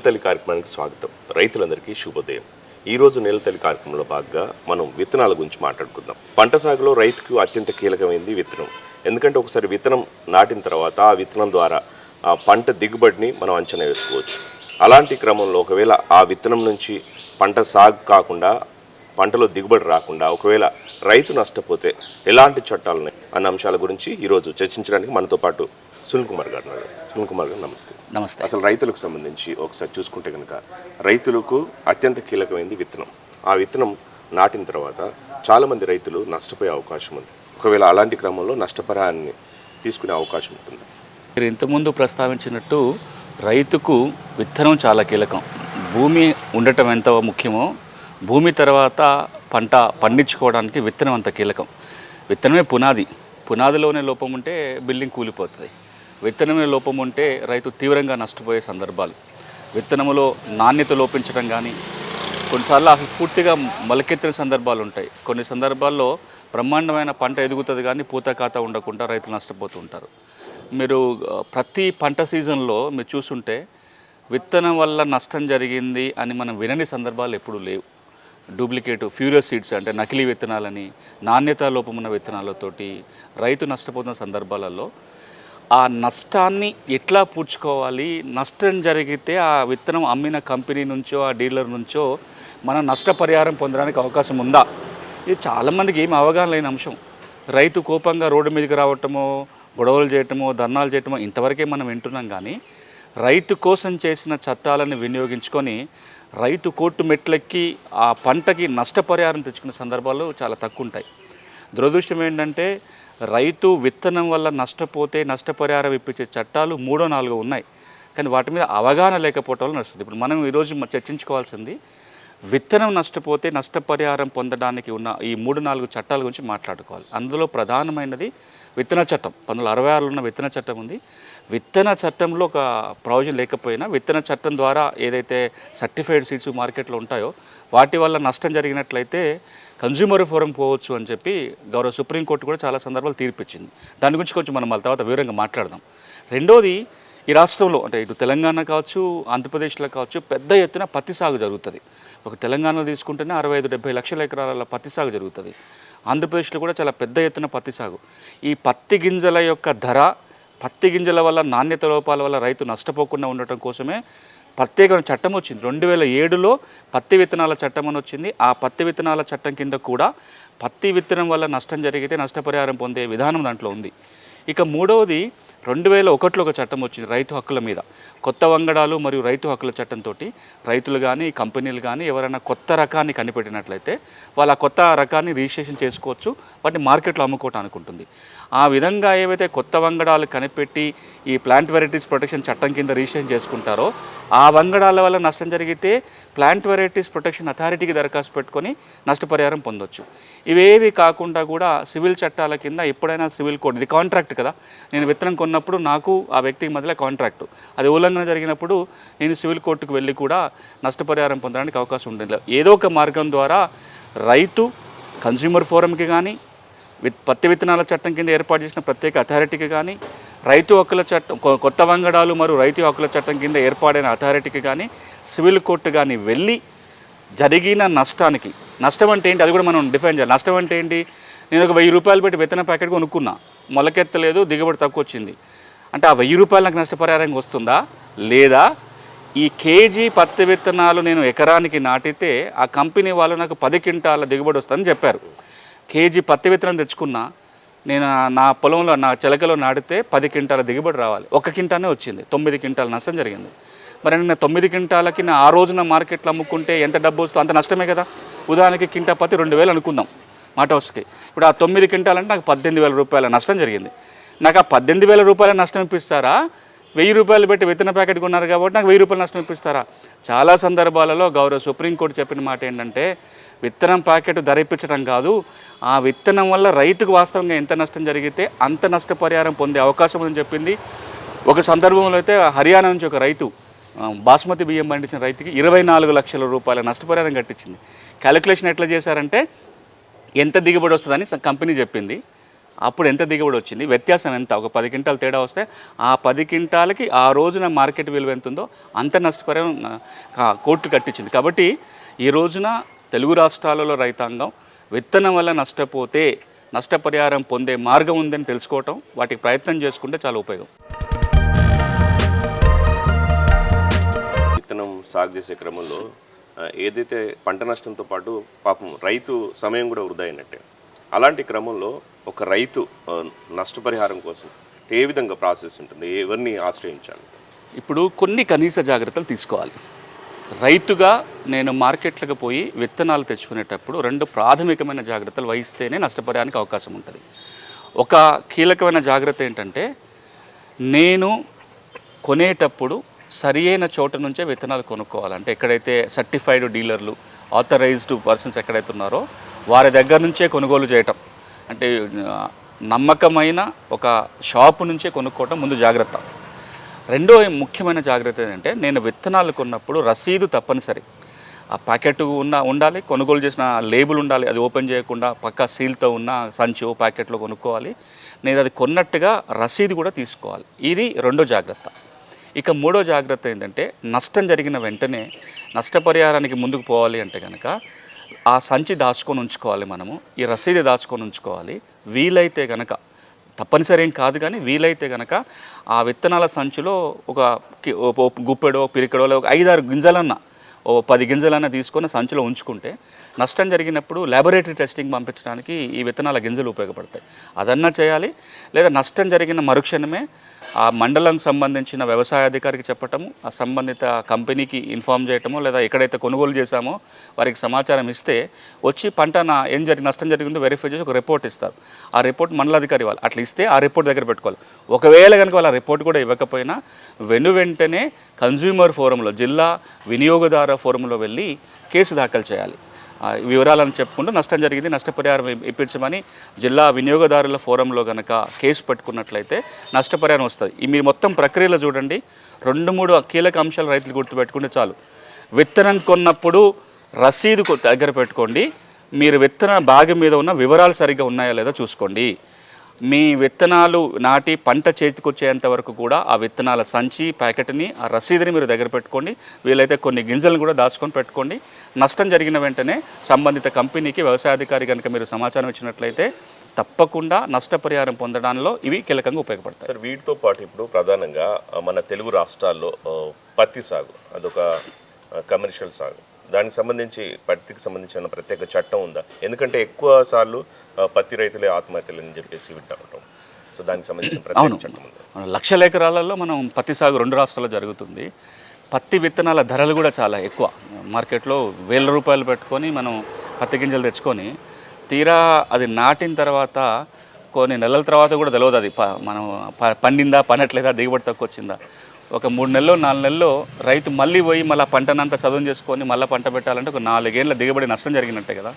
నెలతల్లి కార్యక్రమానికి స్వాగతం. రైతులందరికీ శుభోదయం. ఈరోజు నెలతల్లి కార్యక్రమంలో భాగంగా మనం విత్తనాల గురించి మాట్లాడుకుందాం. పంట సాగులో రైతుకు అత్యంత కీలకమైనది విత్తనం. ఎందుకంటే ఒకసారి విత్తనం నాటిన తర్వాత ఆ విత్తనం ద్వారా ఆ పంట దిగుబడిని మనం అంచనా వేసుకోవచ్చు. అలాంటి క్రమంలో ఒకవేళ ఆ విత్తనం నుంచి పంట సాగు కాకుండా పంటలో దిగుబడి రాకుండా ఒకవేళ రైతు నష్టపోతే ఎలాంటి చట్టాలు ఉన్నాయి? అన్న అంశాల గురించి ఈరోజు చర్చించడానికి మనతో పాటు సునీల్ కుమార్ గారు సునీల్ కుమార్ గారు నమస్తే. నమస్తే. అసలు రైతులకు సంబంధించి ఒకసారి చూసుకుంటే కనుక రైతులకు అత్యంత కీలకమైనది విత్తనం. ఆ విత్తనం నాటిన తర్వాత చాలామంది రైతులు నష్టపోయే అవకాశం ఉంది. ఒకవేళ అలాంటి క్రమంలో నష్టపరాన్ని తీసుకునే అవకాశం ఉంటుంది. మీరు ఇంతకుముందు ప్రస్తావించినట్టు రైతుకు విత్తనం చాలా కీలకం. భూమి ఉండటం ఎంత ముఖ్యమో భూమి తర్వాత పంట పండించుకోవడానికి విత్తనం అంత కీలకం. విత్తనమే పునాది. పునాదిలోనే లోపం ఉంటే బిల్డింగ్ కూలిపోతుంది. విత్తనమే లోపం ఉంటే రైతు తీవ్రంగా నష్టపోయే సందర్భాలు. విత్తనములో నాణ్యత లోపించడం కానీ కొన్నిసార్లు అసలు పూర్తిగా మొలకెత్తిన సందర్భాలు ఉంటాయి. కొన్ని సందర్భాల్లో బ్రహ్మాండమైన పంట ఎదుగుతుంది కానీ పూత ఖాతా ఉండకుండా రైతులు నష్టపోతూ ఉంటారు. మీరు ప్రతి పంట సీజన్లో మీరు చూసుంటే విత్తనం వల్ల నష్టం జరిగింది అని మనం వినని సందర్భాలు ఎప్పుడూ లేవు. డూప్లికేట్ ఫ్యూరియస్ సీడ్స్ అంటే నకిలీ విత్తనాలని నాణ్యత లోపమున్న విత్తనాలతోటి రైతు నష్టపోతున్న సందర్భాలలో ఆ నష్టాన్ని ఎట్లా పూడ్చుకోవాలి? నష్టం జరిగితే ఆ విత్తనం అమ్మిన కంపెనీ నుంచో ఆ డీలర్ నుంచో మనం నష్టపరిహారం పొందడానికి అవకాశం ఉందా? ఇది చాలామందికి ఏమి అవగాహన లేని అంశం. రైతు కోపంగా రోడ్డు మీదకి రావటమో గొడవలు చేయటమో ధర్నాలు చేయటమో ఇంతవరకే మనం వింటున్నాం కానీ రైతు కోసం చేసిన చట్టాలను వినియోగించుకొని రైతు కోర్టు మెట్లెక్కి ఆ పంటకి నష్టపరిహారం తెచ్చుకునే సందర్భాలు చాలా తక్కువ ఉంటాయి. దురదృష్టం ఏంటంటే రైతు విత్తనం వల్ల నష్టపోతే నష్టపరిహారం ఇప్పించే చట్టాలు మూడో నాలుగో ఉన్నాయి. కానీ వాటి మీద అవగాహన లేకపోవటం వల్ల నడుస్తుంది. ఇప్పుడు మనం ఈరోజు చర్చించుకోవాల్సింది విత్తనం నష్టపోతే నష్టపరిహారం పొందడానికి ఉన్న ఈ మూడు నాలుగు చట్టాల గురించి మాట్లాడుకోవాలి. అందులో ప్రధానమైనది విత్తన చట్టం. పంతొమ్మిది అరవై ఆరులో ఉన్న విత్తన చట్టం ఉంది. విత్తన చట్టంలో ఒక ప్రయోజనం లేకపోయినా విత్తన చట్టం ద్వారా ఏదైతే సర్టిఫైడ్ సీడ్స్ మార్కెట్లో ఉంటాయో వాటి వల్ల నష్టం జరిగినట్లయితే కన్జ్యూమర్ ఫోరం పోవచ్చు అని చెప్పి గౌరవ సుప్రీంకోర్టు కూడా చాలా సందర్భాలు తీర్పిచ్చింది. దాని గురించి కొంచెం మనం మళ్ళీ తర్వాత వివరంగా మాట్లాడదాం. రెండోది ఈ రాష్ట్రంలో అంటే ఇటు తెలంగాణ కావచ్చు ఆంధ్రప్రదేశ్లో కావచ్చు పెద్ద ఎత్తున పత్తి సాగు జరుగుతుంది. ఒక తెలంగాణలో తీసుకుంటేనే అరవై ఐదు డెబ్బై లక్షల ఎకరాల పత్తి సాగు జరుగుతుంది. ఆంధ్రప్రదేశ్లో కూడా చాలా పెద్ద ఎత్తున పత్తి సాగు. ఈ పత్తి గింజల యొక్క ధర పత్తి గింజల వల్ల నాణ్యత లోపాల వల్ల రైతు నష్టపోకుండా ఉండటం కోసమే ప్రత్యేకమైన చట్టం వచ్చింది. రెండు వేల ఏడులో పత్తి విత్తనాల చట్టం అని వచ్చింది. ఆ పత్తి విత్తనాల చట్టం కింద కూడా పత్తి విత్తనం వల్ల నష్టం జరిగితే నష్టపరిహారం పొందే విధానం దాంట్లో ఉంది. ఇక మూడవది రెండు వేల ఒకటిలో ఒక చట్టం వచ్చింది రైతు హక్కుల మీద. కొత్త వంగడాలు మరియు రైతు హక్కుల చట్టంతో రైతులు కానీ కంపెనీలు కానీ ఎవరైనా కొత్త రకాన్ని కనిపెట్టినట్లయితే వాళ్ళు ఆ కొత్త రకాన్ని రిజిస్ట్రేషన్ చేసుకోవచ్చు వాటిని మార్కెట్లో అమ్ముకోవటానికి ఉంటుంది. ఆ విధంగా ఏవైతే కొత్త వంగడాలు కనిపెట్టి ఈ ప్లాంట్ వెరైటీస్ ప్రొటెక్షన్ చట్టం కింద రిజిస్ట్రేషన్ చేసుకుంటారో ఆ వంగడాల వల్ల నష్టం జరిగితే ప్లాంట్ వెరైటీస్ ప్రొటెక్షన్ అథారిటీకి దరఖాస్తు పెట్టుకొని నష్టపరిహారం పొందొచ్చు. ఇవేవి కాకుండా కూడా సివిల్ చట్టాల కింద ఎప్పుడైనా సివిల్ కోడ్ ఇది కాంట్రాక్ట్ కదా. నేను విత్తనం కొన్నప్పుడు నాకు ఆ వ్యక్తికి మధ్యలో కాంట్రాక్ట్. అది ఉల్లంఘన జరిగినప్పుడు నేను సివిల్ కోర్టుకు వెళ్ళి కూడా నష్టపరిహారం పొందడానికి అవకాశం ఉండదు ఏదో ఒక మార్గం ద్వారా రైతు కన్స్యూమర్ ఫోరంకి కానీ విత్ పత్తి విత్తనాల చట్టం కింద ఏర్పాటు చేసిన ప్రత్యేక అథారిటీకి కానీ రైతు హక్కుల చట్టం కొ- కొత్త వంగడాలు మరియు రైతు హక్కుల చట్టం కింద ఏర్పాటైన అథారిటీకి కానీ సివిల్ కోర్టు కానీ వెళ్ళి జరిగిన నష్టానికి నష్టం అంటే ఏంటి? అది కూడా మనం డిఫైన్ చేయాలి. నష్టం అంటే ఏంటి? నేను ఒక వెయ్యి రూపాయలు పెట్టి విత్తన ప్యాకెట్ కొనుక్కున్నా. మొలకెత్తలేదు దిగుబడి తక్కువ వచ్చింది అంటే ఆ వెయ్యి రూపాయలు నాకు నష్టపరిహారంగా వస్తుందా? లేదా? ఈ కేజీ పత్తి విత్తనాలు నేను ఎకరానికి నాటితే ఆ కంపెనీ వాళ్ళు నాకు పది క్వింటాల దిగుబడి వస్తుందని చెప్పారు. కేజీ పత్తి విత్తనం తెచ్చుకున్నా నేను నా పొలంలో నా చిలకలో నాటితే పది క్వింటాల దిగుబడి రావాలి. ఒక క్వింటానే వచ్చింది. తొమ్మిది క్వింటాల నష్టం జరిగింది. మరి నేను తొమ్మిది క్వింటాలకి నా ఆ రోజున మార్కెట్లో అమ్ముకుంటే ఎంత డబ్బు వస్తుందో అంత నష్టమే కదా. ఉదాహరణకి క్వింటా పత్తి రెండు వేలు అనుకుందాం. మాట హౌస్కి ఇప్పుడు ఆ తొమ్మిది క్వింటాలంటే నాకు పద్దెనిమిది వేల రూపాయల నష్టం జరిగింది. నాకు ఆ పద్దెనిమిది వేల రూపాయల నష్టం ఇప్పిస్తారా? వెయ్యి రూపాయలు పెట్టి విత్తన ప్యాకెట్ కొన్నారు కాబట్టి నాకు వెయ్యి రూపాయలు నష్టం ఇప్పిస్తారా? చాలా సందర్భాలలో గౌరవ సుప్రీంకోర్టు చెప్పిన మాట ఏంటంటే విత్తనం ప్యాకెట్ ధర ఇప్పించడం కాదు. ఆ విత్తనం వల్ల రైతుకు వాస్తవంగా ఎంత నష్టం జరిగితే అంత నష్టపరిహారం పొందే అవకాశం ఉందని చెప్పింది. ఒక సందర్భంలో అయితే హర్యానా నుంచి ఒక రైతు బాస్మతి బియ్యం పండించిన రైతుకి ఇరవై నాలుగు లక్షల రూపాయల నష్టపరిహారం కట్టించింది. క్యాలిక్యులేషన్ ఎట్లా చేశారంటే ఎంత దిగుబడి వస్తుందని కంపెనీ చెప్పింది. అప్పుడు ఎంత దిగుబడి వచ్చింది? వ్యత్యాసం ఎంత? ఒక పది క్వింటాలు తేడా వస్తే ఆ పది క్వింటాలకి ఆ రోజున మార్కెట్ విలువ ఎంత ఉందో అంత నష్టపరిహారం కోర్టు కట్టించింది. కాబట్టి ఈ రోజున తెలుగు రాష్ట్రాలలో రైతాంగం విత్తనం వల్ల నష్టపోతే నష్టపరిహారం పొందే మార్గం ఉందని తెలుసుకోవటం వాటికి ప్రయత్నం చేసుకుంటే చాలా ఉపయోగం. విత్తనం సాగు చేసే క్రమంలో ఏదైతే పంట నష్టంతో పాటు పాపం రైతు సమయం కూడా వృధా అయినట్టే. అలాంటి క్రమంలో ఒక రైతు నష్టపరిహారం కోసం ఏ విధంగా ప్రాసెస్ ఉంటుంది? ఎవరిని ఆశ్రయించాలి? ఇప్పుడు కొన్ని కనీస జాగ్రత్తలు తీసుకోవాలి. రైతుగా నేను మార్కెట్లకు పోయి విత్తనాలు తెచ్చుకునేటప్పుడు రెండు ప్రాథమికమైన జాగ్రత్తలు వహిస్తేనే నష్టపోయడానికి అవకాశం ఉంటుంది. ఒక కీలకమైన జాగ్రత్త ఏంటంటే నేను కొనేటప్పుడు సరి అయిన చోట నుంచే విత్తనాలు కొనుక్కోవాలి. అంటే ఎక్కడైతే సర్టిఫైడ్ డీలర్లు ఆథరైజ్డ్ పర్సన్స్ ఎక్కడైతే ఉన్నారో వారి దగ్గర నుంచే కొనుగోలు చేయటం. అంటే నమ్మకమైన ఒక షాపు నుంచే కొనుక్కోవటం ముందు జాగ్రత్త. రెండో ముఖ్యమైన జాగ్రత్త ఏంటంటే నేను విత్తనాలు కొన్నప్పుడు రసీదు తప్పనిసరి. ఆ ప్యాకెట్ ఉన్న ఉండాలి కొనుగోలు చేసిన లేబుల్ ఉండాలి అది ఓపెన్ చేయకుండా పక్క సీల్తో ఉన్న సంచి ఓ ప్యాకెట్లో కొనుక్కోవాలి. నేను అది కొన్నట్టుగా రసీదు కూడా తీసుకోవాలి. ఇది రెండో జాగ్రత్త. ఇక మూడో జాగ్రత్త ఏంటంటే నష్టం జరిగిన వెంటనే నష్టపరిహారానికి ముందుకు పోవాలి అంటే కనుక ఆ సంచి దాచుకొని ఉంచుకోవాలి మనము. ఈ రసీదు దాచుకొని ఉంచుకోవాలి. వీలైతే కనుక తప్పనిసరి ఏం కాదు కానీ వీలైతే కనుక ఆ విత్తనాల సంచిలో ఒక గుప్పెడో పిరికెడో లేదా ఒక ఐదారు గింజలన్నా ఓ పది గింజలన్నా తీసుకొని సంచిలో ఉంచుకుంటే నష్టం జరిగినప్పుడు ల్యాబొరేటరీ టెస్టింగ్ పంపించడానికి ఈ విత్తనాల గింజలు ఉపయోగపడతాయి. అదన్నా చేయాలి లేదా నష్టం జరిగిన మరుక్షణమే ఆ మండలంకు సంబంధించిన వ్యవసాయ అధికారికి చెప్పటము ఆ సంబంధిత కంపెనీకి ఇన్ఫామ్ చేయటము లేదా ఎక్కడైతే కొనుగోలు చేశామో వారికి సమాచారం ఇస్తే వచ్చి పంట నా ఏం జరిగి నష్టం జరిగిందో వెరిఫై చేసి ఒక రిపోర్ట్ ఇస్తారు. ఆ రిపోర్ట్ మండలాధికారి ఇవ్వాలి అట్లా ఇస్తే ఆ రిపోర్ట్ దగ్గర పెట్టుకోవాలి. ఒకవేళ కనుక వాళ్ళ రిపోర్ట్ కూడా ఇవ్వకపోయినా వెను వెంటనే కన్జ్యూమర్ ఫోరంలో జిల్లా వినియోగదారు ఫోరంలో వెళ్ళి కేసు దాఖలు చేయాలి. వివరాలను చెప్పుకుంటూ నష్టం జరిగింది నష్టపరిహారం ఇప్పించమని జిల్లా వినియోగదారుల ఫోరంలో కనుక కేసు పెట్టుకున్నట్లయితే నష్టపరిహారం వస్తుంది. ఈ మీరు మొత్తం ప్రక్రియలో చూడండి రెండు మూడు కీలక అంశాలు రైతులు గుర్తుపెట్టుకుంటే చాలు. విత్తనం కొన్నప్పుడు రసీదు దగ్గర పెట్టుకోండి మీరు విత్తన భాగం మీద ఉన్న వివరాలు సరిగ్గా ఉన్నాయా లేదో చూసుకోండి. మీ విత్తనాలు నాటి పంట చేతికొచ్చేంత వరకు కూడా ఆ విత్తనాల సంచి ప్యాకెట్ని ఆ రసీదుని మీరు దగ్గర పెట్టుకోండి. వీలైతే కొన్ని గింజలను కూడా దాచుకొని పెట్టుకోండి. నష్టం జరిగిన వెంటనే సంబంధిత కంపెనీకి వ్యవసాయాధికారి కనుక మీరు సమాచారం ఇచ్చినట్లయితే తప్పకుండా నష్టపరిహారం పొందడంలో ఇవి కీలకంగా ఉపయోగపడతాయి. సార్ వీటితో పాటు ఇప్పుడు ప్రధానంగా మన తెలుగు రాష్ట్రాల్లో పత్తి సాగు అదొక కమర్షియల్ సాగు. దానికి సంబంధించి పత్తికి సంబంధించిన ప్రత్యేక చట్టం ఉందా? ఎందుకంటే ఎక్కువ సార్లు పత్తి రైతులే ఆత్మహత్యలు అని చెప్పేసి వింటా సో దానికి సంబంధించిన ప్రత్యేక చట్టం ఉందా? లక్షల ఎకరాలలో మనం పత్తి సాగు రెండు రాష్ట్రాల్లో జరుగుతుంది. పత్తి విత్తనాల ధరలు కూడా చాలా ఎక్కువ. మార్కెట్లో వేల రూపాయలు పెట్టుకొని మనం పత్తి గింజలు తెచ్చుకొని తీరా అది నాటిన తర్వాత కొన్ని నెలల తర్వాత కూడా తెలియదు అది. మనం పండిందా పండట్లేదా దిగుబడి తక్కువ వచ్చిందా? ఒక మూడు నెలలు నాలుగు నెలల్లో రైతు మళ్ళీ పోయి మళ్ళీ పంటనంతా చదువు చేసుకొని మళ్ళీ పంట పెట్టాలంటే ఒక నాలుగేళ్ళ దిగుబడి నష్టం జరిగినట్టే కదా.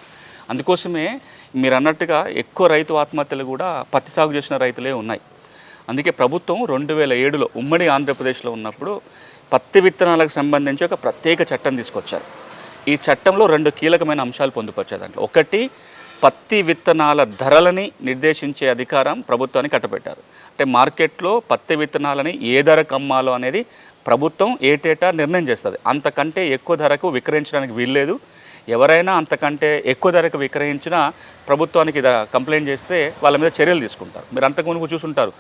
అందుకోసమే మీరు అన్నట్టుగా ఎక్కువ రైతు ఆత్మహత్యలు కూడా పత్తి సాగు చేసిన రైతులే ఉన్నాయి. అందుకే ప్రభుత్వం రెండు వేల ఏడులో ఉమ్మడి ఆంధ్రప్రదేశ్లో ఉన్నప్పుడు పత్తి విత్తనాలకు సంబంధించి ఒక ప్రత్యేక చట్టం తీసుకొచ్చారు. ఈ చట్టంలో రెండు కీలకమైన అంశాలు పొందుపరిచారు దాంట్లో. ఒకటి పత్తి విత్తనాల ధరలని నిర్దేశించే అధికారం ప్రభుత్వానికి కట్టబెట్టారు. అంటే మార్కెట్లో పత్తి విత్తనాలని ఏ ధరకు అమ్మాలో అనేది ప్రభుత్వం ఏటేటా నిర్ణయం చేస్తుంది. అంతకంటే ఎక్కువ ధరకు విక్రయించడానికి వీల్లేదు. ఎవరైనా అంతకంటే ఎక్కువ ధరకు విక్రయించినా ప్రభుత్వానికి కంప్లైంట్ చేస్తే వాళ్ళ మీద చర్యలు తీసుకుంటారు. మీరు అంతకు చూసుంటారు.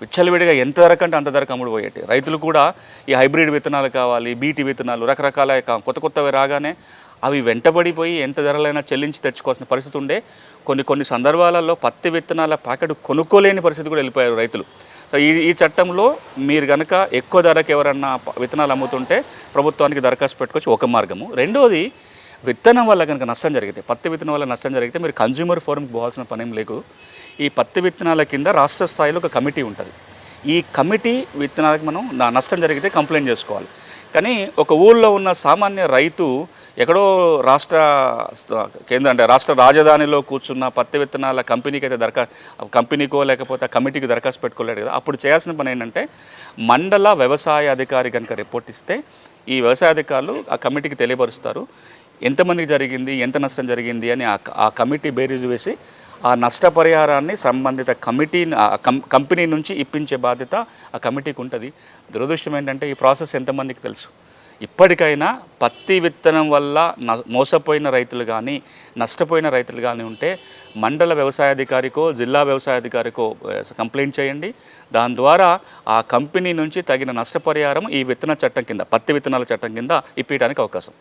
విచ్చలవిడిగా ఎంత ధరకు అంటే అంత ధరకు అమ్ముడు పోయేటి. రైతులు కూడా ఈ హైబ్రిడ్ విత్తనాలు కావాలి బీటీ విత్తనాలు రకరకాల కొత్త కొత్తవి రాగానే అవి వెంటబడిపోయి ఎంత ధరలైనా చెల్లించి తెచ్చుకోవాల్సిన పరిస్థితి ఉండే కొన్ని కొన్ని సందర్భాలలో పత్తి విత్తనాల ప్యాకెట్ కొనుక్కోలేని పరిస్థితి కూడా వెళ్ళిపోయారు రైతులు. సో ఈ ఈ చట్టంలో మీరు కనుక ఎక్కువ ధరకు ఎవరన్నా విత్తనాలు అమ్ముతుంటే ప్రభుత్వానికి దరఖాస్తు పెట్టుకోవచ్చు ఒక మార్గము. రెండోది విత్తనం వల్ల కనుక నష్టం జరిగితే పత్తి విత్తనం వల్ల నష్టం జరిగితే మీరు కన్జ్యూమర్ ఫోరంకి పోవాల్సిన పనేం లేదు. ఈ పత్తి విత్తనాల కింద రాష్ట్ర స్థాయిలో ఒక కమిటీ ఉంటుంది. ఈ కమిటీ విత్తనాలకు మనం నా- నష్టం జరిగితే కంప్లైంట్ చేసుకోవాలి. కానీ ఒక ఊళ్ళో ఉన్న సామాన్య రైతు ఎక్కడో రాష్ట్ర కేంద్ర అంటే రాష్ట్ర రాజధానిలో కూర్చున్న పత్తి విత్తనాల కంపెనీకి అయితే దరఖా కంపెనీకో లేకపోతే ఆ కమిటీకి దరఖాస్తు పెట్టుకోలేడు కదా. అప్పుడు చేయాల్సిన పని ఏంటంటే మండల వ్యవసాయ అధికారి కనుక రిపోర్ట్ ఇస్తే ఈ వ్యవసాయ అధికారులు ఆ కమిటీకి తెలియపరుస్తారు. ఎంతమందికి జరిగింది ఎంత నష్టం జరిగింది అని ఆ ఆ కమిటీ బేరీజు వేసి ఆ నష్టపరిహారాన్ని సంబంధిత కమిటీ కంపెనీ నుంచి ఇప్పించే బాధ్యత ఆ కమిటీకి ఉంటుంది. దురదృష్టం ఏంటంటే ఈ ప్రాసెస్ ఎంతమందికి తెలుసు? ఇప్పటికైనా పత్తి విత్తనం వల్ల న- మోసపోయిన రైతులు కానీ నష్టపోయిన రైతులు కానీ ఉంటే మండల వ్యవసాయాధికారికో జిల్లా వ్యవసాయాధికారికో కంప్లైంట్ చేయండి. దాని ద్వారా ఆ కంపెనీ నుంచి తగిన నష్టపరిహారం ఈ విత్తన చట్టం కింద పత్తి విత్తనాల చట్టం కింద ఇప్పించడానికి అవకాశం.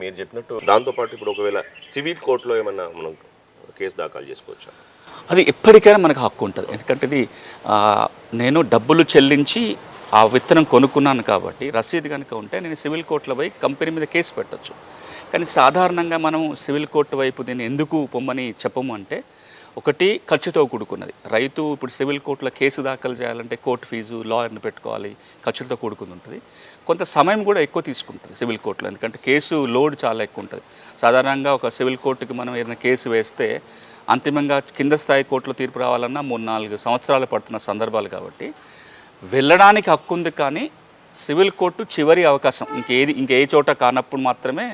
మీరు చెప్పినట్టు దాంతోపాటు ఇప్పుడు ఒకవేళ సివిల్ కోర్టులో ఏమన్నా మనం కేసు దాఖలు చేసుకోవచ్చా? అది ఎప్పటికైనా మనకు హక్కు ఉంటుంది. ఎందుకంటే ఇది నేను డబ్బులు చెల్లించి ఆ విత్తనం కొనుక్కున్నాను కాబట్టి రసీదు కనుక ఉంటే నేను సివిల్ కోర్టులో పోయి కంపెనీ మీద కేసు పెట్టొచ్చు. కానీ సాధారణంగా మనం సివిల్ కోర్టు వైపు దీన్ని ఎందుకు పొమ్మని చెప్పము అంటే ఒకటి ఖర్చుతో కూడుకున్నది. రైతు ఇప్పుడు సివిల్ కోర్టులో కేసు దాఖలు చేయాలంటే కోర్టు ఫీజు లాయర్ని పెట్టుకోవాలి ఖర్చులతో కూడుకుని ఉంటుంది కొంత సమయం కూడా ఎక్కువ తీసుకుంటుంది సివిల్ కోర్టులో ఎందుకంటే కేసు లోడ్ చాలా ఎక్కువ ఉంటుంది. సాధారణంగా ఒక సివిల్ కోర్టుకి మనం ఏదైనా కేసు వేస్తే అంతిమంగా కింద స్థాయి కోర్టులో తీర్పు రావాలన్నా మూడు నాలుగు సంవత్సరాలు పడుతున్న సందర్భాలు కాబట్టి వెళ్ళడానికి హక్కు ఉంది కానీ సివిల్ కోర్టు చివరి అవకాశం. ఇంకేది ఇంకే చోట కానప్పుడు మాత్రమే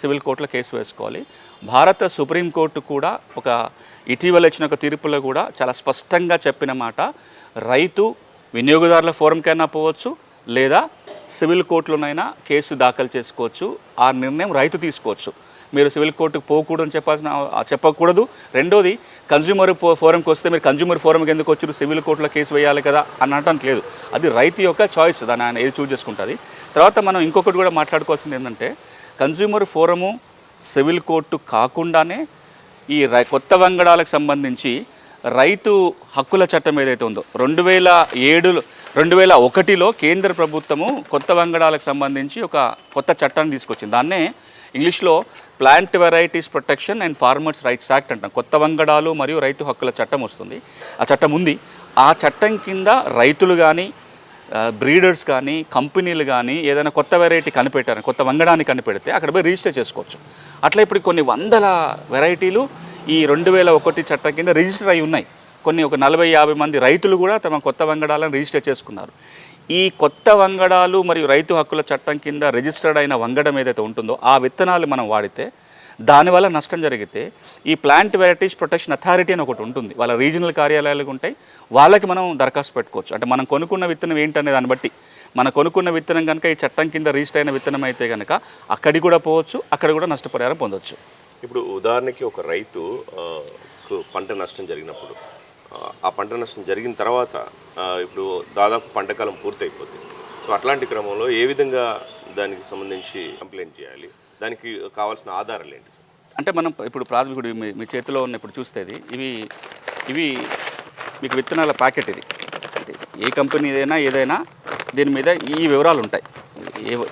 సివిల్ కోర్టులో కేసు వేసుకోవాలి. భారత సుప్రీంకోర్టు కూడా ఒక ఇటీవల ఇచ్చిన ఒక తీర్పులో కూడా చాలా స్పష్టంగా చెప్పిన మాట రైతు వినియోగదారుల ఫోరంకైనా పోవచ్చు లేదా సివిల్ కోర్టులోనైనా కేసు దాఖలు చేసుకోవచ్చు. ఆ నిర్ణయం రైతు తీసుకోవచ్చు. మీరు సివిల్ కోర్టుకు పోకూడదని చెప్పాల్సిన చెప్పకూడదు. రెండోది కన్జ్యూమర్ ఫోరంకి వస్తే మీరు కన్జ్యూమర్ ఫోరంకి ఎందుకు వచ్చారు? సివిల్ కోర్టులో కేసు వేయాలి కదా అని అనడానికి లేదు. అది రైతు యొక్క చాయిస్ దాన్ని ఆయన ఏది చూజ్ చేసుకుంటుంది. తర్వాత మనం ఇంకొకటి కూడా మాట్లాడుకోవాల్సింది ఏంటంటే కన్జ్యూమర్ ఫోరము సివిల్ కోర్టు కాకుండానే ఈ రై కొత్త వంగడాలకు సంబంధించి రైతు హక్కుల చట్టం ఏదైతే ఉందో రెండు వేల ఏడులో రెండు వేల ఒకటిలో కేంద్ర ప్రభుత్వము కొత్త వంగడాలకు సంబంధించి ఒక కొత్త చట్టాన్ని తీసుకొచ్చింది. దాన్నే ఇంగ్లీష్లో plant varieties protection and farmers rights act అంటాం. కొత్త వంగడాలు మరియు రైతు హక్కుల చట్టం వస్తుంది. ఆ చట్టం ఉంది. ఆ చట్టం కింద రైతులు కానీ బ్రీడర్స్ కానీ కంపెనీలు కానీ ఏదైనా కొత్త వెరైటీ కనిపెట్టారని కొత్త వంగడాన్ని కనిపెడితే అక్కడ పోయి రిజిస్టర్ చేసుకోవచ్చు. అట్లా ఇప్పుడు కొన్ని వందల వెరైటీలు ఈ రెండు వేల ఒకటి చట్టం కింద రిజిస్టర్ అయి ఉన్నాయి. కొన్ని ఒక నలభై యాభై మంది రైతులు కూడా తమ కొత్త వంగడాలను రిజిస్టర్ చేసుకున్నారు. ఈ కొత్త వంగడాలు మరియు రైతు హక్కుల చట్టం కింద రిజిస్టర్డ్ అయిన వంగడం ఏదైతే ఉంటుందో ఆ విత్తనాలు మనం వాడితే దానివల్ల నష్టం జరిగితే ఈ ప్లాంట్ వెరైటీస్ ప్రొటెక్షన్ అథారిటీ అని ఒకటి ఉంటుంది. వాళ్ళ రీజనల్ కార్యాలయాలు ఉంటాయి. వాళ్ళకి మనం దరఖాస్తు పెట్టుకోవచ్చు. అంటే మనం కొనుక్కున్న విత్తనం ఏంటనే దాన్ని బట్టి మనం కొనుక్కున్న విత్తనం కనుక ఈ చట్టం కింద రిజిస్టర్ అయిన విత్తనం అయితే కనుక అక్కడికి కూడా పోవచ్చు అక్కడ కూడా నష్టపరిహారం పొందవచ్చు ఇప్పుడు ఉదాహరణకి ఒక రైతు పంట నష్టం జరిగినప్పుడు ఆ, పంట నష్టం జరిగిన తర్వాత ఇప్పుడు దాదాపు పంటకాలం పూర్తయిపోతుంది సో అట్లాంటి క్రమంలో ఏ విధంగా దానికి సంబంధించి కంప్లైంట్ చేయాలి? దానికి కావాల్సిన ఆధారాలు ఏంటి? అంటే మనం ఇప్పుడు ప్రాథమికుడు మీ మీ చేతిలో ఉన్న ఇప్పుడు చూస్తేది ఇవి ఇవి మీకు విత్తనాల ప్యాకెట్ ఇది. ఏ కంపెనీ ఏదైనా ఏదైనా దీని మీద ఈ వివరాలు ఉంటాయి.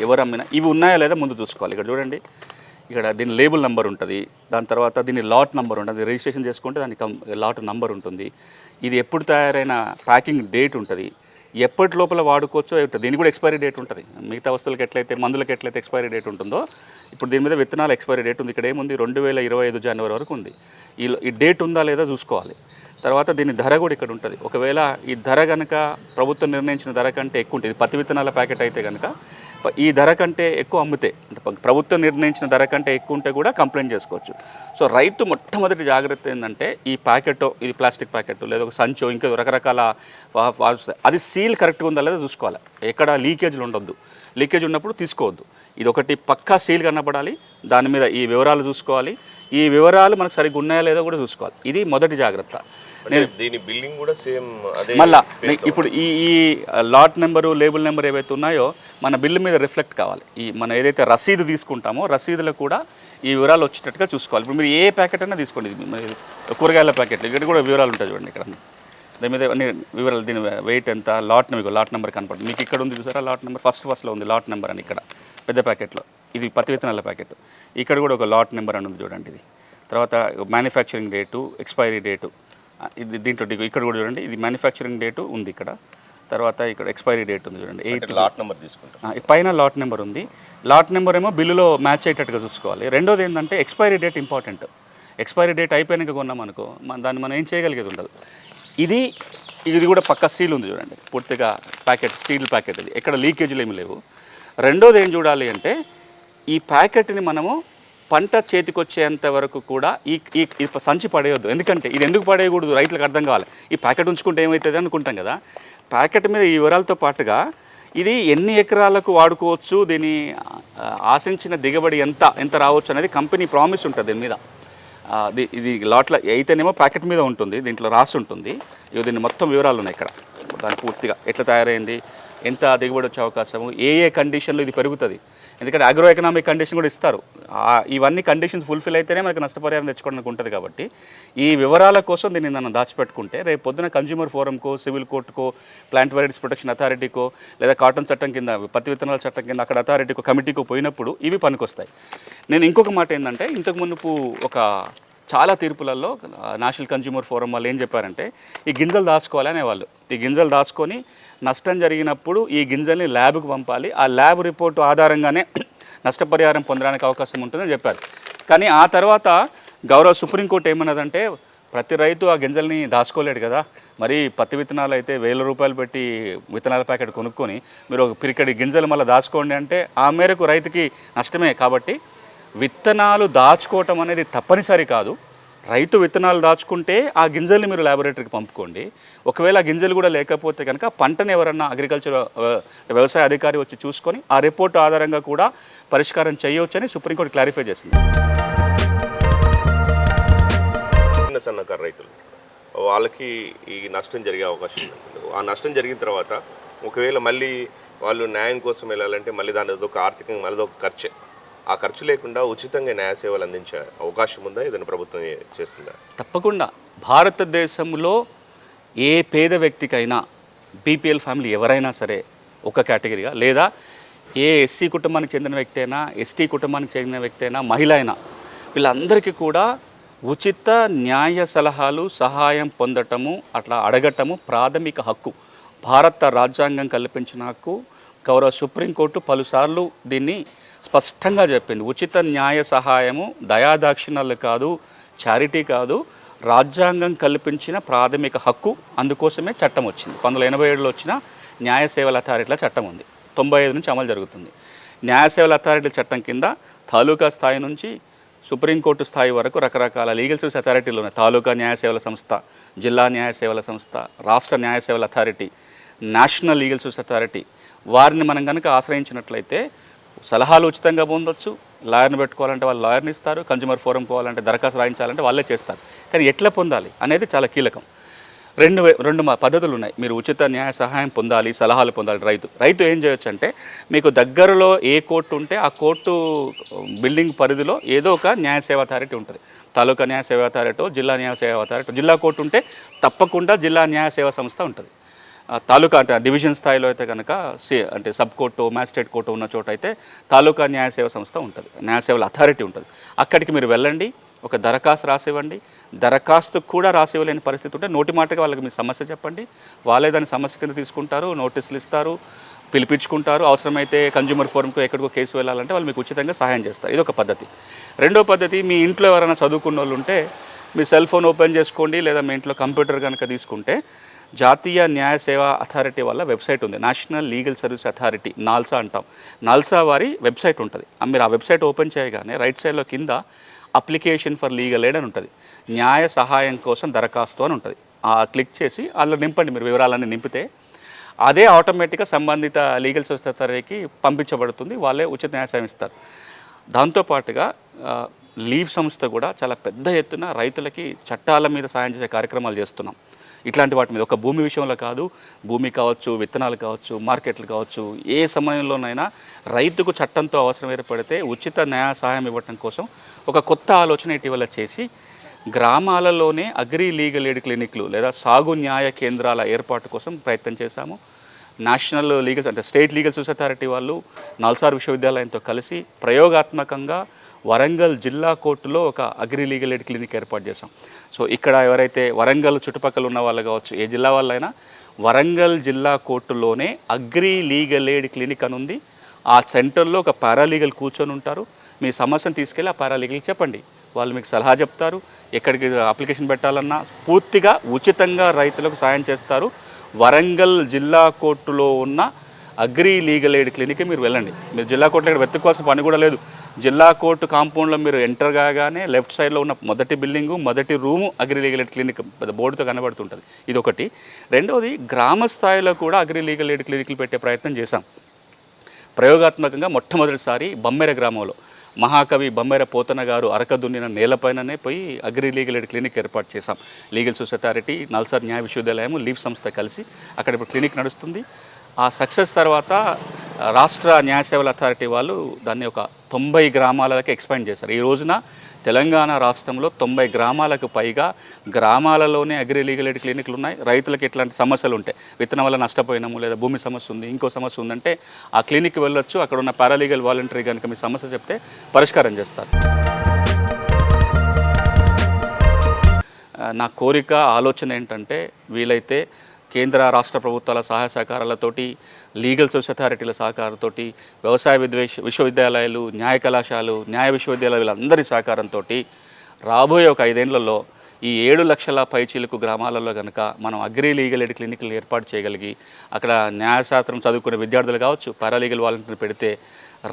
ఎవరు అమ్మినా ఇవి ఉన్నాయా లేదా ముందు చూసుకోవాలి. ఇక్కడ చూడండి. ఇక్కడ దీని లేబుల్ నెంబర్ ఉంటుంది. దాని తర్వాత దీని లాట్ నెంబర్ ఉంటుంది. రిజిస్ట్రేషన్ చేసుకుంటే దానికి లాట్ నెంబర్ ఉంటుంది. ఇది ఎప్పుడు తయారైన ప్యాకింగ్ డేట్ ఉంటుంది. ఎప్పటి లోపల వాడుకోవచ్చో ఏమిటో దీనికి కూడా ఎక్స్పైరీ డేట్ ఉంటుంది. మిగతా వస్తువులకి ఎట్లయితే మందులకి ఎట్లయితే ఎక్స్పైరీ డేట్ ఉంటుందో ఇప్పుడు దీని మీద విత్తనాల ఎక్స్పైరీ డేట్ ఉంది. ఇక్కడ ఏముంది? రెండు వేల ఇరవై ఐదు జనవరి వరకు ఉంది. ఈ ఈ డేట్ ఉందా లేదా చూసుకోవాలి. తర్వాత దీని ధర కూడా ఇక్కడ ఉంటుంది. ఒకవేళ ఈ ధర కనుక ప్రభుత్వం నిర్ణయించిన ధర కంటే ఎక్కువ ఉంటుంది ఇది పత్తి విత్తనాల ప్యాకెట్ అయితే కనుక ఈ ధర కంటే ఎక్కువ అమ్మితే అంటే ప్రభుత్వం నిర్ణయించిన ధర కంటే ఎక్కువ ఉంటే కూడా కంప్లైంట్ చేసుకోవచ్చు. సో రైతు మొట్టమొదటి జాగ్రత్త ఏంటంటే ఈ ప్యాకెట్ ఇది ప్లాస్టిక్ ప్యాకెట్ లేదా ఒక సంచో ఇంకేదో రకరకాల అది సీల్ కరెక్ట్గా ఉందా లేదా చూసుకోవాలి. ఎక్కడ లీకేజ్లు ఉండొద్దు. లీకేజ్ ఉన్నప్పుడు తీసుకోవద్దు. ఇది ఒకటి పక్కా సీల్ కనపడాలి. దాని మీద ఈ వివరాలు చూసుకోవాలి. ఈ వివరాలు మనకు సరిగ్గా ఉన్నాయా లేదో కూడా చూసుకోవాలి. ఇది మొదటి జాగ్రత్త. దీని బిల్లింగ్ కూడా సేమ్ అదే మళ్ళా ఇప్పుడు ఈ ఈ లాట్ నెంబరు లేబుల్ నెంబర్ ఏవైతే ఉన్నాయో మన బిల్లు మీద రిఫ్లెక్ట్ కావాలి. ఈ మనం ఏదైతే రసీదు తీసుకుంటామో రసీదులో కూడా ఈ వివరాలు వచ్చేటట్టుగా చూసుకోవాలి. ఇప్పుడు మీరు ఏ ప్యాకెట్ అయినా తీసుకోండి. కూరగాయల ప్యాకెట్లు ఇక్కడ కూడా వివరాలు ఉంటాయి చూడండి ఇక్కడ. దీని మీద అన్ని వివరాలు దీని వెయిట్ ఎంత లాట్ నెంబర్ లాట్ నెంబర్ కనపడుతుంది. మీకు ఇక్కడ ఉంది చూసారా? లాట్ నెంబర్ ఫస్ట్ ఫస్ట్లో ఉంది లాట్ నెంబర్ అని ఇక్కడ. పెద్ద ప్యాకెట్లో. ఇది పత్తి విత్తనాల ప్యాకెట్. ఇక్కడ కూడా ఒక లాట్ నెంబర్ అని ఉంది చూడండి ఇది. తర్వాత మ్యానుఫ్యాక్చరింగ్ డేటు ఎక్స్పైరీ డేటు ఇది దీంట్లో ఇక్కడ కూడా చూడండి ఇది మ్యానుఫ్యాక్చరింగ్ డేటు ఉంది ఇక్కడ. తర్వాత ఇక్కడ ఎక్స్పైరీ డేట్ ఉంది చూడండి. ఎయిట్ లాట్ నెంబర్ తీసుకుంటాం. పైన లాట్ నెంబర్ ఉంది. లాట్ నెంబర్ ఏమో బిల్లులో మ్యాచ్ అయ్యేటట్టుగా చూసుకోవాలి. రెండోది ఏంటంటే expiry date important expiry date అయిపోయాక కొన్నాం అనుకో మన దాన్ని మనం ఏం చేయగలిగేది ఉండదు. ఇది ఇది కూడా పక్క సీల్ ఉంది చూడండి. పూర్తిగా ప్యాకెట్ సీల్ ప్యాకెట్ ఇది ఎక్కడ లీకేజీలు ఏమి లేవు. రెండోది ఏం చూడాలి అంటే ఈ ప్యాకెట్ని మనము పంట చేతికొచ్చేంత వరకు కూడా ఈ ఈ సంచి పడేయొద్దు. ఎందుకంటే ఇది ఎందుకు పడేయకూడదు? రైతులకు అర్థం కావాలి. ఈ ప్యాకెట్ ఉంచుకుంటే ఏమవుతుంది అనుకుంటాం కదా. ప్యాకెట్ మీద ఈ వివరాలతో పాటుగా ఇది ఎన్ని ఎకరాలకు వాడుకోవచ్చు? దీని ఆశించిన దిగుబడి ఎంత ఎంత రావచ్చు అనేది కంపెనీ ప్రామిస్ ఉంటుంది దీని మీద. ఇది ఇది లాట్ల అయితేనేమో ప్యాకెట్ మీద ఉంటుంది దీంట్లో రాసి ఉంటుంది. ఇవి దీన్ని మొత్తం వివరాలు ఉన్నాయి ఇక్కడ. దాని పూర్తిగా ఎట్లా తయారైంది? ఎంత దిగుబడి వచ్చే అవకాశము? ఏ ఏ కండిషన్లో ఇది పెరుగుతుంది? ఎందుకంటే అగ్రో ఎకనామిక్ కండిషన్ కూడా ఇస్తారు. ఇవన్నీ కండిషన్స్ ఫుల్ఫిల్ అయితేనే మనకి నష్టపరిహారం తెచ్చుకోవడానికి ఉంటుంది కాబట్టి ఈ వివరాల కోసం దీన్ని నన్ను దాచిపెట్టుకుంటే రేపు పొద్దున కన్జ్యూమర్ ఫోరంకో సివిల్ కోర్టుకో ప్లాంట్ వెరైటీస్ ప్రొటెక్షన్ అథారిటీకో లేదా కాటన్ చట్టం కింద పత్తి విత్తనాల చట్టం కింద అక్కడ అథారిటీకో కమిటీకో పోయినప్పుడు ఇవి పనికొస్తాయి. నేను ఇంకొక మాట ఏంటంటే ఇంతకు మునుపు ఒక చాలా తీర్పులలో నేషనల్ కన్జ్యూమర్ ఫోరం వాళ్ళు ఏం చెప్పారంటే ఈ గింజలు దాచుకోవాలి అనేవాళ్ళు. ఈ గింజలు దాచుకొని నష్టం జరిగినప్పుడు ఈ గింజల్ని ల్యాబ్కి పంపాలి. ఆ ల్యాబ్ రిపోర్టు ఆధారంగానే నష్టపరిహారం పొందడానికి అవకాశం ఉంటుందని చెప్పారు. కానీ ఆ తర్వాత గౌరవ సుప్రీంకోర్టు ఏమన్నదంటే ప్రతి రైతు ఆ గింజల్ని దాచుకోలేడు కదా. మరి పత్తి విత్తనాలు అయితే వేల రూపాయలు పెట్టి విత్తనాల ప్యాకెట్ కొనుక్కొని మీరు ఒక పిరికడి గింజలు మళ్ళీ దాచుకోండి అంటే ఆ మేరకు రైతుకి నష్టమే. కాబట్టి విత్తనాలు దాచుకోవటం అనేది తప్పనిసరి కాదు. రైతు విత్తనాలు దాచుకుంటే ఆ గింజల్ని మీరు ల్యాబొరేటరీకి పంపుకోండి. ఒకవేళ ఆ గింజలు కూడా లేకపోతే కనుక పంటను ఎవరన్నా అగ్రికల్చర్ వ్యవసాయ అధికారి వచ్చి చూసుకొని ఆ రిపోర్ట్ ఆధారంగా కూడా పరిష్కారం చేయవచ్చని సుప్రీంకోర్టు క్లారిఫై చేసింది. చిన్న సన్నకారు రైతులు. వాళ్ళకి ఈ నష్టం జరిగే అవకాశం ఉంది. ఆ నష్టం జరిగిన తర్వాత ఒకవేళ మళ్ళీ వాళ్ళు న్యాయం కోసం వెళ్ళాలంటే మళ్ళీ దాని ఒక ఆర్థికంగా మళ్ళీ ఒక ఖర్చే. ఆ ఖర్చు లేకుండా ఉచితంగా న్యాయ సేవలు అందించే అవకాశం ఉందా? ఏదైనా ప్రభుత్వం చేస్తుందా? తప్పకుండా. భారతదేశంలో ఏ పేద వ్యక్తికైనా బీపీఎల్ ఫ్యామిలీ ఎవరైనా సరే ఒక కేటగిరీగా లేదా ఏ ఎస్సీ కుటుంబానికి చెందిన వ్యక్తి అయినా ఎస్టీ కుటుంబానికి చెందిన వ్యక్తి అయినా మహిళ అయినా వీళ్ళందరికీ కూడా ఉచిత న్యాయ సలహాలు సహాయం పొందటము అట్లా అడగటము ప్రాథమిక హక్కు. భారత రాజ్యాంగం కల్పించిన హక్కు. గౌరవ సుప్రీంకోర్టు పలుసార్లు దీన్ని స్పష్టంగా చెప్పింది. ఉచిత న్యాయ సహాయము దయాదాక్షిణ్యాలు కాదు చారిటీ కాదు రాజ్యాంగం కల్పించిన ప్రాథమిక హక్కు అందుకోసమే చట్టం వచ్చింది. పంతొమ్మిది ఎనభై ఏడులో వచ్చిన న్యాయ సేవల అథారిటీల చట్టం ఉంది. తొంభై ఐదు నుంచి అమలు జరుగుతుంది. న్యాయ సేవల అథారిటీల చట్టం కింద తాలూకా స్థాయి నుంచి సుప్రీంకోర్టు స్థాయి వరకు రకరకాల లీగల్ సర్వీస్ అథారిటీలు ఉన్నాయి. తాలూకా న్యాయ సేవల సంస్థ జిల్లా న్యాయ సేవల సంస్థ రాష్ట్ర న్యాయ సేవల authority national legal service authority. వారిని మనం కనుక ఆశ్రయించినట్లయితే సలహాలు ఉచితంగా పొందొచ్చు లాయర్ని పెట్టుకోవాలంటే వాళ్ళు లాయర్ని ఇస్తారు కన్జ్యూమర్ ఫోరం పోవాలంటే దరఖాస్తు రాయించాలంటే వాళ్ళే చేస్తారు. కానీ ఎట్లా పొందాలి అనేది చాలా కీలకం. రెండు వే- రెండు పద్ధతులు ఉన్నాయి మీరు ఉచిత న్యాయ సహాయం పొందాలి సలహాలు పొందాలి రైతు. రైతు ఏం చేయొచ్చు అంటే మీకు దగ్గరలో ఏ కోర్టు ఉంటే ఆ కోర్టు బిల్డింగ్ పరిధిలో ఏదో ఒక న్యాయ సేవ అథారిటీ ఉంటుంది. తాలూకా న్యాయ సేవ అథారిటీ జిల్లా న్యాయ సేవ అథారిటీ జిల్లా కోర్టు ఉంటే తప్పకుండా జిల్లా న్యాయ సేవా సంస్థ ఉంటుంది. తాలూకా అంటే డివిజన్ స్థాయిలో అయితే కనుక సి అంటే సబ్ కోర్టు మ్యాజిస్ట్రేట్ కోర్టు ఉన్న చోట అయితే తాలూకా న్యాయ సేవ సంస్థ ఉంటుంది. న్యాయసేవల అథారిటీ ఉంటుంది. అక్కడికి మీరు వెళ్ళండి ఒక దరఖాస్తు రాసివ్వండి. దరఖాస్తు కూడా రాసివ్వలేని పరిస్థితి ఉంటే నోటి మాటగా వాళ్ళకి మీ సమస్య చెప్పండి. వాళ్ళే దాని సమస్య కింద తీసుకుంటారు నోటీసులు ఇస్తారు పిలిపించుకుంటారు. అవసరమైతే కన్జ్యూమర్ ఫోరంకు ఎక్కడికో కేసు వెళ్ళాలంటే వాళ్ళు మీకు ఉచితంగా సహాయం చేస్తారు. ఇది ఒక పద్ధతి. రెండో పద్ధతి మీ ఇంట్లో ఎవరైనా చదువుకున్న వాళ్ళు ఉంటే మీ సెల్ ఫోన్ ఓపెన్ చేసుకోండి లేదా మీ ఇంట్లో కంప్యూటర్ కనుక తీసుకుంటే జాతీయ న్యాయ సేవా అథారిటీ వల్ల వెబ్సైట్ ఉంది. National legal service authority NALSA అంటాం. నాల్సా వారి వెబ్సైట్ ఉంటుంది. మీరు ఆ వెబ్సైట్ ఓపెన్ చేయగానే రైట్ సైడ్లో కింద అప్లికేషన్ ఫర్ లీగల్ ఎయిడ్ అని ఉంటుంది. న్యాయ సహాయం కోసం దరఖాస్తు అని ఉంటుంది. ఆ క్లిక్ చేసి అందులో నింపండి మీరు వివరాలన్నీ నింపితే. అదే ఆటోమేటిక్గా సంబంధిత లీగల్ సర్వీస్ అథారిటీకి పంపించబడుతుంది. వాళ్ళే ఉచిత న్యాయ సేవ ఇస్తారు. దాంతోపాటుగా లీవ్ సంస్థ కూడా చాలా పెద్ద ఎత్తున రైతులకి చట్టాల మీద సాయం చేసే కార్యక్రమాలు చేస్తున్నాం. ఇట్లాంటి వాటి మీద. ఒక భూమి విషయంలో కాదు భూమి కావచ్చు విత్తనాలు కావచ్చు మార్కెట్లు కావచ్చు ఏ సమయంలోనైనా రైతుకు చట్టంతో అవసరం ఏర్పడితే ఉచిత న్యాయ సహాయం ఇవ్వటం కోసం ఒక కొత్త ఆలోచన ఇటీవల చేసి గ్రామాలలోనే అగ్రి లీగల్ ఎయిడ్ క్లినిక్లు లేదా సాగు న్యాయ కేంద్రాల ఏర్పాటు కోసం ప్రయత్నం చేశాము. నేషనల్ లీగల్ అంటే స్టేట్ లీగల్ సొసైటీ అథారిటీ వాళ్ళు నల్సార్ విశ్వవిద్యాలయంతో కలిసి ప్రయోగాత్మకంగా వరంగల్ జిల్లా కోర్టులో ఒక అగ్రి లీగల్ ఎయిడ్ క్లినిక్ ఏర్పాటు చేశాం. సో ఇక్కడ ఎవరైతే వరంగల్ చుట్టుపక్కల ఉన్న వాళ్ళు కావచ్చు ఏ జిల్లా వాళ్ళైనా వరంగల్ జిల్లా కోర్టులోనే అగ్రి లీగల్ ఎయిడ్ క్లినిక్ అని ఉంది. ఆ సెంటర్లో ఒక పారాలీగల్ కూర్చొని ఉంటారు. మీ సమస్యను తీసుకెళ్ళి ఆ పారాలీగల్కి చెప్పండి. వాళ్ళు మీకు సలహా చెప్తారు. ఎక్కడికి అప్లికేషన్ పెట్టాలన్నా పూర్తిగా ఉచితంగా రైతులకు సాయం చేస్తారు. వరంగల్ జిల్లా కోర్టులో ఉన్న అగ్రి లీగల్ ఎయిడ్ క్లినిక్కి మీరు వెళ్ళండి. మీరు జిల్లా కోర్టులో ఇక్కడ వెతుక్కోవాల్సిన పని కూడా లేదు. జిల్లా కోర్టు కాంపౌండ్లో మీరు ఎంటర్ కాగానే లెఫ్ట్ సైడ్లో ఉన్న మొదటి బిల్డింగు మొదటి room agri legal aid clinic పెద్ద బోర్డుతో కనబడుతుంటుంది. ఇది ఒకటి రెండవది గ్రామ స్థాయిలో కూడా అగ్రి లీగల్ ఎయిడ్ క్లినిక్లు పెట్టే ప్రయత్నం చేశాం. ప్రయోగాత్మకంగా మొట్టమొదటిసారి బమ్మెర గ్రామంలో మహాకవి బొమ్మెర పోతన గారు అరక దున్నిన నేలపైననే పోయి అగ్రి లీగల్ ఎయిడ్ క్లినిక్ ఏర్పాటు చేశాం. లీగల్ సొసైటీ నల్సార్ న్యాయ విశ్వవిద్యాలయం లీవ్ సంస్థ కలిసి అక్కడ ఇప్పుడు క్లినిక్ నడుస్తుంది. ఆ సక్సెస్ తర్వాత రాష్ట్ర న్యాయ సేవల అథారిటీ వాళ్ళు దాన్ని ఒక తొంభై గ్రామాలకి ఎక్స్పాండ్ చేశారు. ఈ రోజున తెలంగాణ రాష్ట్రంలో తొంభై గ్రామాలకు పైగా గ్రామాలలోనే అగ్రి లీగల్ ఎయిడ్ క్లినిక్లు ఉన్నాయి. రైతులకు ఎట్లాంటి సమస్యలు ఉంటాయి. విత్తనం వల్ల నష్టపోయినాము లేదా భూమి సమస్య ఉంది ఇంకో సమస్య ఉందంటే ఆ క్లినిక్కి వెళ్ళొచ్చు అక్కడ ఉన్న పారాలీగల్ వాలంటరీ కనుక మీ సమస్య చెప్తే పరిష్కారం చేస్తారు. నా కోరిక ఆలోచన ఏంటంటే వీలైతే కేంద్ర రాష్ట్ర ప్రభుత్వాల సహాయ సహకారాలతోటి లీగల్ సోర్స్ అథారిటీల సహకారంతోటి వ్యవసాయ విద్వేష విశ్వవిద్యాలయాలు న్యాయ కళాశాలలు న్యాయ విశ్వవిద్యాలయాలు వీళ్ళందరి సహకారంతో రాబోయే ఒక ఐదేళ్ళలో ఈ ఏడు లక్షల పైచీలకు గ్రామాలలో కనుక మనం అగ్రి లీగల్ ఎయిడ్ క్లినిక్లు ఏర్పాటు చేయగలిగి అక్కడ న్యాయశాస్త్రం చదువుకునే విద్యార్థులు కావచ్చు పారాలీగల్ వాలంటీర్లు పెడితే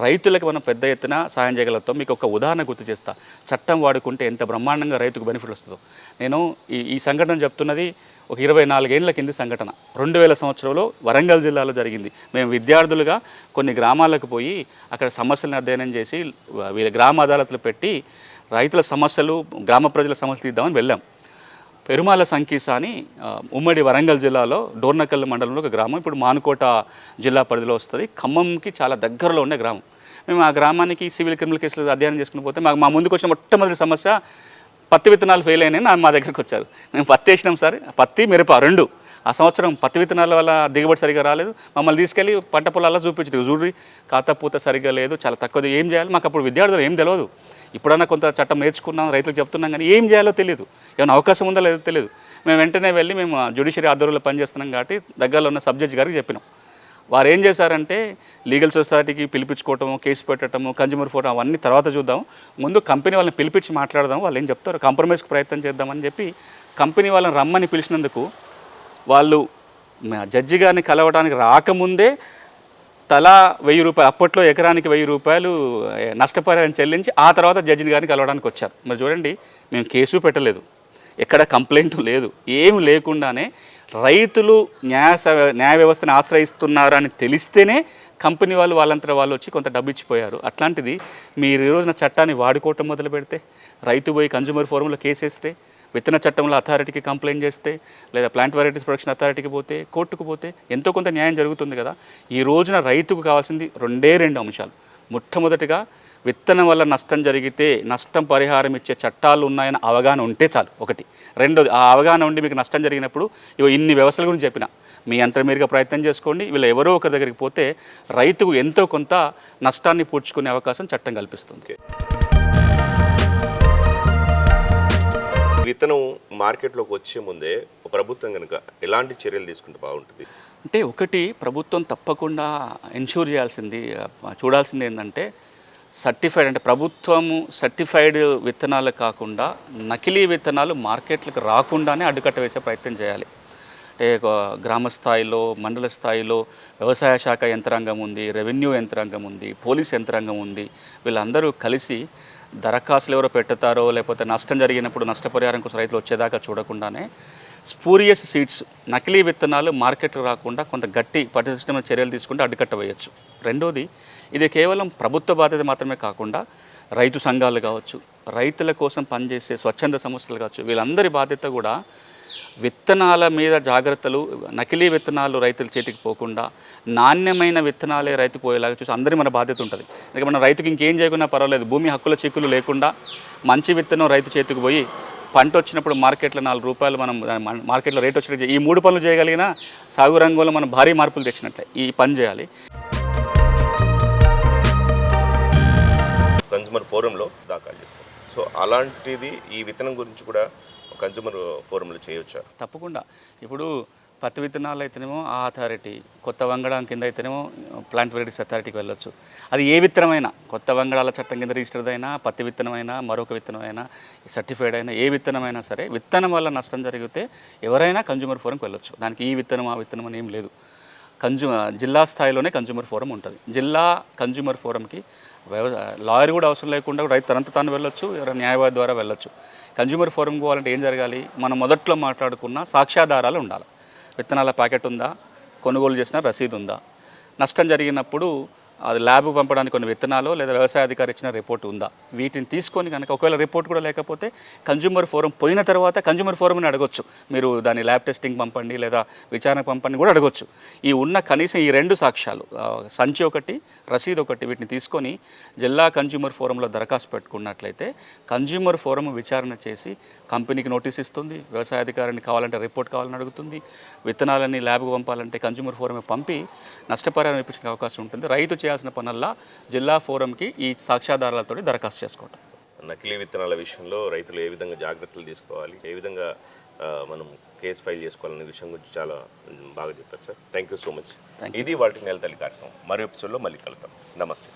రైతులకు మనం పెద్ద ఎత్తున సాయం చేయగలుగుతాం. మీకు ఒక ఉదాహరణ గుర్తు చేస్తా. చట్టం వాడుకుంటే ఎంత బ్రహ్మాండంగా రైతుకు బెనిఫిట్ వస్తుందో. నేను ఈ ఈ సంఘటన చెప్తున్నది ఒక ఇరవై నాలుగేళ్ళ కింది సంఘటన. రెండు వేల సంవత్సరంలో వరంగల్ జిల్లాలో జరిగింది. మేము విద్యార్థులుగా కొన్ని గ్రామాలకు పోయి అక్కడ సమస్యలను అధ్యయనం చేసి వీళ్ళ గ్రామ అదాలతలు పెట్టి రైతుల సమస్యలు గ్రామ ప్రజల సమస్యలు తీద్దామని వెళ్ళాం. పెరుమాల సంకీస అని ఉమ్మడి వరంగల్ జిల్లాలో డోర్నకల్ మండలంలో ఒక గ్రామం. ఇప్పుడు మానుకోట జిల్లా పరిధిలో వస్తుంది. ఖమ్మంకి చాలా దగ్గరలో ఉండే గ్రామం. మేము ఆ గ్రామానికి సివిల్ క్రిమినల్ కేసులు అధ్యయనం చేసుకుని పోతే మాకు మా ముందుకు వచ్చిన మొట్టమొదటి సమస్య పత్తి విత్తనాలు ఫెయిల్ అయినాయి మా దగ్గరికి వచ్చారు. మేము పత్తి వేసినాం సార్. పత్తి మిరప రెండు. ఆ సంవత్సరం పత్తి విత్తనాల వల్ల దిగుబడి సరిగా రాలేదు. మమ్మల్ని తీసుకెళ్ళి పంట పొలాల్లో చూపించదు చూడ్రి ఖాతాపూత సరిగా లేదు చాలా తక్కువ ఏం చేయాలి? మాకు అప్పుడు విద్యార్థులు ఏం తెలియదు ఇప్పుడన్నా కొంత చట్టం నేర్చుకున్నాం రైతులకు చెప్తున్నాం కానీ ఏం చేయాలో తెలియదు ఏమైనా అవకాశం ఉందో లేదో తెలియదు మేము వెంటనే వెళ్ళి మేము జ్యుడిషియరీ ఆధ్వర్యంలో పనిచేస్తున్నాం కాబట్టి దగ్గరలో ఉన్న సబ్ జడ్జి గారికి చెప్పినాం. వారు ఏం చేశారంటే లీగల్ సొసైటీకి పిలిపించుకోవటము కేసు పెట్టడము కన్జ్యూమర్ ఫోటో అవన్నీ తర్వాత చూద్దాం. ముందు కంపెనీ వాళ్ళని పిలిపించి మాట్లాడదాం. వాళ్ళు ఏం చెప్తారు? కాంప్రమైజ్కి ప్రయత్నం చేద్దామని చెప్పి కంపెనీ వాళ్ళని రమ్మని పిలిచినందుకు వాళ్ళు జడ్జి గారిని కలవడానికి రాకముందే తలా వెయ్యి రూపాయలు అప్పట్లో ఎకరానికి వెయ్యి రూపాయలు నష్టపరిహారం చెల్లించి ఆ తర్వాత జడ్జి గారిని కలవడానికి వచ్చారు. మరి చూడండి మేము కేసు పెట్టలేదు. ఎక్కడ కంప్లైంట్ లేదు. ఏమి లేకుండానే రైతులు న్యాయ స- న్యాయ వ్యవస్థను ఆశ్రయిస్తున్నారని తెలిస్తేనే కంపెనీ వాళ్ళు వాళ్ళంతా వాళ్ళు వచ్చి కొంత డబ్బు ఇచ్చిపోయారు అట్లాంటిది మీరు ఈ రోజున చట్టాన్ని వాడుకోవటం మొదలు పెడితే రైతు పోయి కన్జ్యూమర్ ఫోరంలో కేసేస్తే విత్తన చట్టంలో అథారిటీకి కంప్లైంట్ చేస్తే లేదా ప్లాంట్ వెరైటీస్ ప్రొడక్షన్ అథారిటీకి పోతే కోర్టుకు పోతే ఎంతో కొంత న్యాయం జరుగుతుంది కదా. ఈ రోజున రైతుకు కావాల్సింది రెండే రెండు అంశాలు. మొట్టమొదటిగా విత్తనం వల్ల నష్టం జరిగితే నష్టం పరిహారం ఇచ్చే చట్టాలు ఉన్నాయని అవగాహన ఉంటే చాలు. ఒకటి. రెండోది ఆ అవగాహన ఉండి మీకు నష్టం జరిగినప్పుడు ఇవో ఇన్ని వ్యవస్థల గురించి చెప్పిన. మీ అంతర్మీరుగా ప్రయత్నం చేసుకోండి. వీళ్ళు ఎవరో ఒకరి దగ్గరికి పోతే రైతుకు ఎంతో కొంత నష్టాన్ని పూడ్చుకునే అవకాశం చట్టం కల్పిస్తుంది. విత్తనం మార్కెట్లోకి వచ్చే ముందే ప్రభుత్వం కనుక ఎలాంటి చర్యలు తీసుకుంటే బాగుంటుంది? అంటే ఒకటి ప్రభుత్వం తప్పకుండా ఎన్షూర్ చేయాల్సింది చూడాల్సింది ఏంటంటే సర్టిఫైడ్ అంటే ప్రభుత్వము సర్టిఫైడ్ విత్తనాలు కాకుండా నకిలీ విత్తనాలు మార్కెట్లకు రాకుండానే అడ్డుకట్ట వేసే ప్రయత్నం చేయాలి. అంటే గ్రామ స్థాయిలో మండల స్థాయిలో వ్యవసాయ శాఖ యంత్రాంగం ఉంది రెవెన్యూ యంత్రాంగం ఉంది పోలీస్ యంత్రాంగం ఉంది వీళ్ళందరూ కలిసి దరఖాస్తులు ఎవరో పెట్టుతారో లేకపోతే నష్టం జరిగినప్పుడు నష్టపరిహారం కోసం రైతులు వచ్చేదాకా చూడకుండానే స్పూరియస్ సీడ్స్ నకిలీ విత్తనాలు మార్కెట్కు రాకుండా కొంత గట్టి పటిష్టమైన చర్యలు తీసుకుంటే అడ్డుకట్టవేయచ్చు రెండోది ఇది కేవలం ప్రభుత్వ బాధ్యత మాత్రమే కాకుండా రైతు సంఘాలు కావచ్చు రైతుల కోసం పనిచేసే స్వచ్ఛంద సంస్థలు కావచ్చు వీళ్ళందరి బాధ్యత కూడా విత్తనాల మీద జాగ్రత్తలు నకిలీ విత్తనాలు రైతుల చేతికి పోకుండా నాణ్యమైన విత్తనాలే రైతు పోయేలాగా చూసి అందరి మన బాధ్యత ఉంటుంది. ఎందుకంటే మన రైతుకి ఇంకేం చేయకున్నా పర్వాలేదు. భూమి హక్కుల చిక్కులు లేకుండా మంచి విత్తనం రైతు చేతికి పోయి పంట వచ్చినప్పుడు మార్కెట్లో నాలుగు రూపాయలు మనం మార్కెట్లో రేట్ వచ్చినట్టు ఈ మూడు పనులు చేయగలిగినా సాగు రంగంలో మనం భారీ మార్పులు తెచ్చినట్లే. ఈ పని చేయాలి. కన్జ్యూమర్ ఫోరంలో దాఖలు చేస్తారు. సో అలాంటిది ఈ విత్తనం గురించి కూడా కన్జ్యూమర్ ఫోరంలో చేయొచ్చా? తప్పకుండా. ఇప్పుడు పత్తి విత్తనాలు అయితేనేమో ఆ అథారిటీ కొత్త వంగడం కింద అయితేనేమో ప్లాంట్ వెరైటీస్ అథారిటీకి వెళ్ళొచ్చు. అది ఏ విత్తనమైనా కొత్త వంగడాల చట్టం కింద రిజిస్టర్డ్ అయినా పత్తి విత్తనమైనా మరొక విత్తనమైనా సర్టిఫైడ్ అయినా ఏ విత్తనమైనా సరే విత్తనం వల్ల నష్టం జరిగితే ఎవరైనా కన్జ్యూమర్ ఫోరంకి వెళ్ళొచ్చు. దానికి ఈ విత్తనం ఆ విత్తనం అని ఏం లేదు. కన్జ్యూ జిల్లా స్థాయిలోనే కన్జ్యూమర్ ఫోరం ఉంటుంది. జిల్లా కన్జ్యూమర్ ఫోరంకి లాయర్ కూడా అవసరం లేకుండా రైతు తనంత తాను వెళ్ళొచ్చు ఎవరైనా న్యాయవాది ద్వారా వెళ్ళొచ్చు. కన్జ్యూమర్ ఫోరం పోవాలంటే ఏం జరగాలి? మనం మొదట్లో మాట్లాడుకున్న సాక్ష్యాధారాలు ఉండాలి. విత్తనాల ప్యాకెట్ ఉందా? కొనుగోలు చేసిన రసీదు ఉందా? నష్టం జరిగినప్పుడు అది ల్యాబ్ పంపడానికి కొన్ని విత్తనాలు లేదా వ్యవసాయ అధికారి ఇచ్చిన రిపోర్ట్ ఉందా? వీటిని తీసుకొని కనుక ఒకవేళ రిపోర్ట్ కూడా లేకపోతే కన్జ్యూమర్ ఫోరం పోయిన తర్వాత కన్జ్యూమర్ ఫోరంని అడగొచ్చు. మీరు దాని ల్యాబ్ టెస్టింగ్ పంపండి లేదా విచారణ పంపండి కూడా అడగొచ్చు. ఈ ఉన్న కనీసం ఈ రెండు సాక్ష్యాలు సంచి ఒకటి రసీదు ఒకటి వీటిని తీసుకొని జిల్లా కన్జ్యూమర్ ఫోరంలో దరఖాస్తు పెట్టుకున్నట్లయితే కన్జ్యూమర్ ఫోరం విచారణ చేసి కంపెనీకి నోటీస్ ఇస్తుంది వ్యవసాయ అధికారిని కావాలంటే రిపోర్ట్ కావాలని అడుగుతుంది విత్తనాలని ల్యాబ్కు పంపాలంటే కన్జ్యూమర్ ఫోరమే పంపి నష్టపరిహారం ఇప్పించే అవకాశం ఉంటుంది. రైతు చేయాల్సిన పనుల్లో జిల్లా ఫోరంకి ఈ సాక్ష్యాధారాలతో దరఖాస్తు చేసుకోవటం. నకిలీ విత్తనాల విషయంలో రైతులు ఏ విధంగా జాగ్రత్తలు తీసుకోవాలి ఏ విధంగా మనం కేసు ఫైల్ చేసుకోవాలనే విషయం గురించి చాలా బాగా చెప్పారు sir. Thank you so much ఇది వాటి నెల తల్లి కార్యక్రమం. మరో ఎపిసోడ్లో మళ్ళీ కలుద్దాం. నమస్తే.